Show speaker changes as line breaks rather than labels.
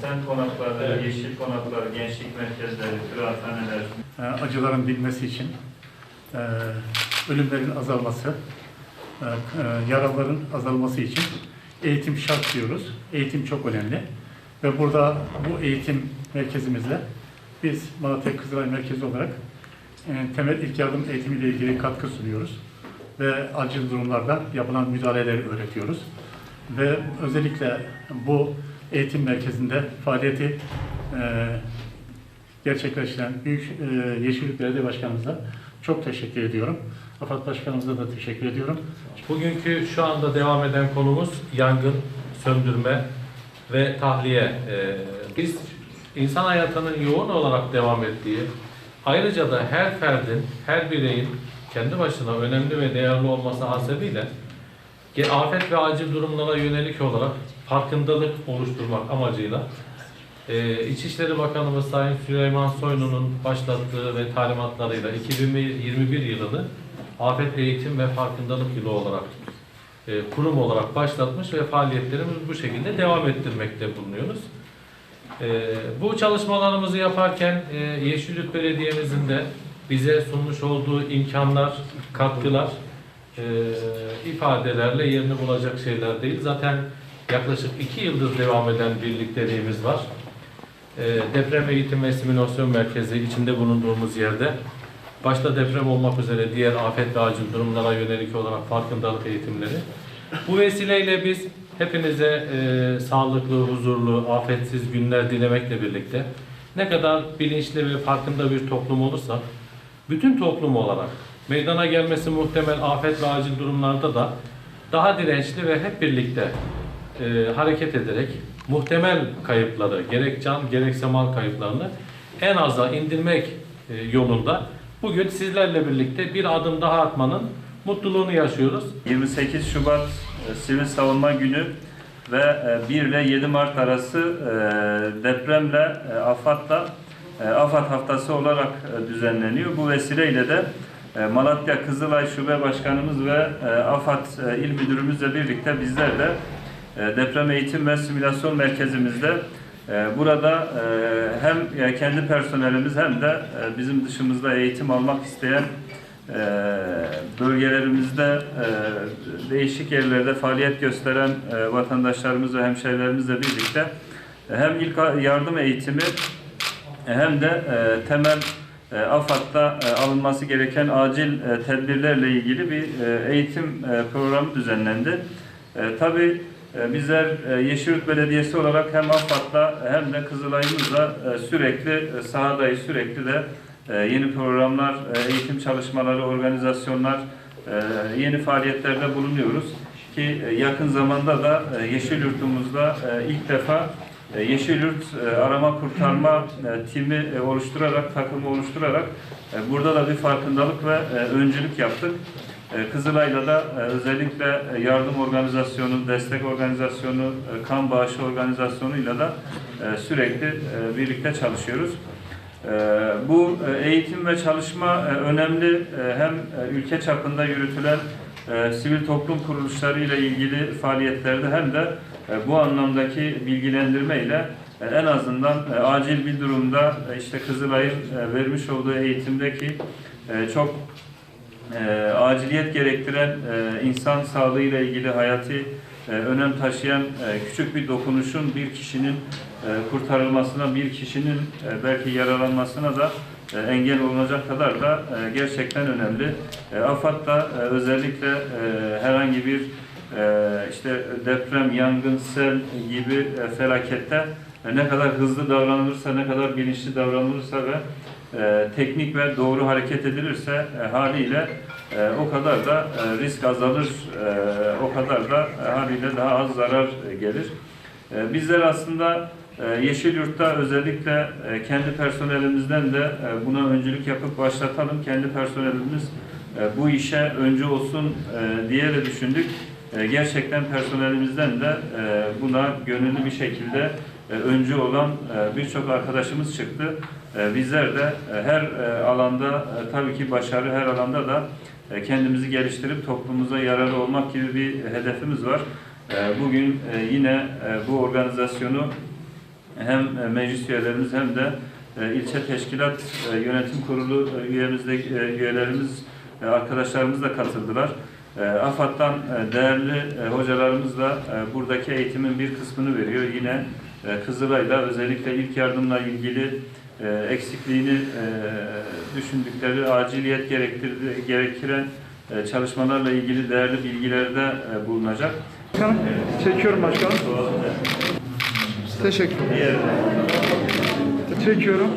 sen konakları, yeşil konakları, gençlik merkezleri, kıraathaneler,
e, acıların bilmesi için, e, ölümlerin azalması, e, yaraların azalması için eğitim şart diyoruz. Eğitim çok önemli. Ve burada bu eğitim merkezimizle biz Malatya Kızılay Merkezi olarak e, temel ilk yardım eğitimiyle ilgili katkı sunuyoruz. Ve acil durumlarda yapılan müdahaleleri öğretiyoruz. Ve özellikle bu eğitim merkezinde faaliyeti e, gerçekleştiren Büyük e, Yeşillik Belediye Başkanımıza çok teşekkür ediyorum. AFAD Başkanımıza da teşekkür ediyorum.
Bugünkü şu anda devam eden konumuz yangın söndürme ve tahliye. Ee, biz insan hayatının yoğun olarak devam ettiği, ayrıca da her ferdin, her bireyin kendi başına önemli ve değerli olması hasebiyle afet ve acil durumlara yönelik olarak farkındalık oluşturmak amacıyla ee, İçişleri Bakanımız Sayın Süleyman Soylu'nun başlattığı ve talimatlarıyla 2021 yılını Afet Eğitim ve Farkındalık Yılı olarak e, kurum olarak başlatmış ve faaliyetlerimizi bu şekilde devam ettirmekte bulunuyoruz. E, bu çalışmalarımızı yaparken e, Yeşilyurt Belediye'mizin de bize sunmuş olduğu imkanlar, katkılar e, ifadelerle yerini bulacak şeyler değil. Zaten yaklaşık iki yıldır devam eden birlikteliğimiz var. E, Deprem Eğitim ve Simülasyon Merkezi içinde bulunduğumuz yerde başta deprem olmak üzere diğer afet ve acil durumlara yönelik olarak farkındalık eğitimleri. Bu vesileyle biz hepinize e, sağlıklı, huzurlu, afetsiz günler dilemekle birlikte ne kadar bilinçli ve farkında bir toplum olursak bütün toplum olarak meydana gelmesi muhtemel afet ve acil durumlarda da daha dirençli ve hep birlikte e, hareket ederek muhtemel kayıpları gerek can gerekse mal kayıplarını en aza indirmek e, yolunda bugün sizlerle birlikte bir adım daha atmanın mutluluğunu yaşıyoruz.
28 Şubat e, Sivil Savunma Günü ve e, 1 ile 7 Mart arası e, depremle, e, AFAD'la e, AFAD Haftası olarak e, düzenleniyor. Bu vesileyle de Malatya Kızılay Şube Başkanımız ve e, AFAD e, İl Müdürümüzle birlikte bizler de e, Deprem Eğitim ve Simülasyon Merkezimizde e, burada e, hem e, kendi personelimiz hem de e, bizim dışımızda eğitim almak isteyen e, bölgelerimizde e, değişik yerlerde faaliyet gösteren e, vatandaşlarımız ve hemşehrilerimizle birlikte e, hem ilk yardım eğitimi e, hem de e, temel e, AFAD'da alınması gereken acil e, tedbirlerle ilgili bir e, eğitim e, programı düzenlendi. E, tabii bizler e, Belediyesi olarak hem AFAD'la hem de Kızılay'ımızla sürekli e, sürekli de yeni programlar, eğitim çalışmaları, organizasyonlar, yeni faaliyetlerde bulunuyoruz. Ki yakın zamanda da e, Yeşilyurt'umuzda ilk defa Yeşilyurt e, arama kurtarma e, timi e, oluşturarak, takımı oluşturarak e, burada da bir farkındalık ve e, öncülük yaptık. E, Kızılay'la da e, özellikle e, yardım organizasyonu, destek organizasyonu, e, kan bağışı organizasyonuyla da e, sürekli e, birlikte çalışıyoruz. E, Bu e, eğitim ve çalışma e, önemli e, hem e, ülke çapında yürütülen e, sivil toplum kuruluşları ile ilgili faaliyetlerde hem de e, bu anlamdaki bilgilendirme ile e, en azından e, acil bir durumda e, işte Kızılay'ın e, vermiş olduğu eğitimdeki e, çok e, aciliyet gerektiren e, insan sağlığı ile ilgili hayati e, önem taşıyan e, küçük bir dokunuşun bir kişinin e, kurtarılmasına, bir kişinin e, belki yaralanmasına da e, engel olunacak kadar da e, gerçekten önemli. E, AFAD e, özellikle e, herhangi bir e, işte deprem, yangın, sel gibi e, felakette ne kadar hızlı davranılırsa, ne kadar bilinçli davranılırsa ve e, teknik ve doğru hareket edilirse e, haliyle o kadar da risk azalır, o kadar da haliyle daha az zarar gelir. Bizler aslında Yeşilyurt'ta özellikle kendi personelimizden de buna öncülük yapıp başlatalım. Kendi personelimiz bu işe öncü olsun diye de düşündük. E, gerçekten personelimizden de e, buna gönüllü bir şekilde e, öncü olan e, birçok arkadaşımız çıktı. Bizler de her alanda tabii ki başarı her alanda da kendimizi geliştirip toplumumuza yararlı olmak gibi bir hedefimiz var. Bugün yine bu organizasyonu hem e, meclis üyelerimiz hem de ilçe teşkilat yönetim kurulu üyemizde üyelerimiz e, arkadaşlarımız da katıldılar. E, AFAD'dan e, değerli e, hocalarımız da e, buradaki eğitimin bir kısmını veriyor. Yine Kızılay'da özellikle ilk yardımla ilgili eksikliğini düşündükleri, aciliyet gerektirdi, gerektiren çalışmalarla ilgili değerli bilgilerde bulunacak.
Başkanım, çekiyorum başkanım. Teşekkür.
Diğer
Çekiyorum.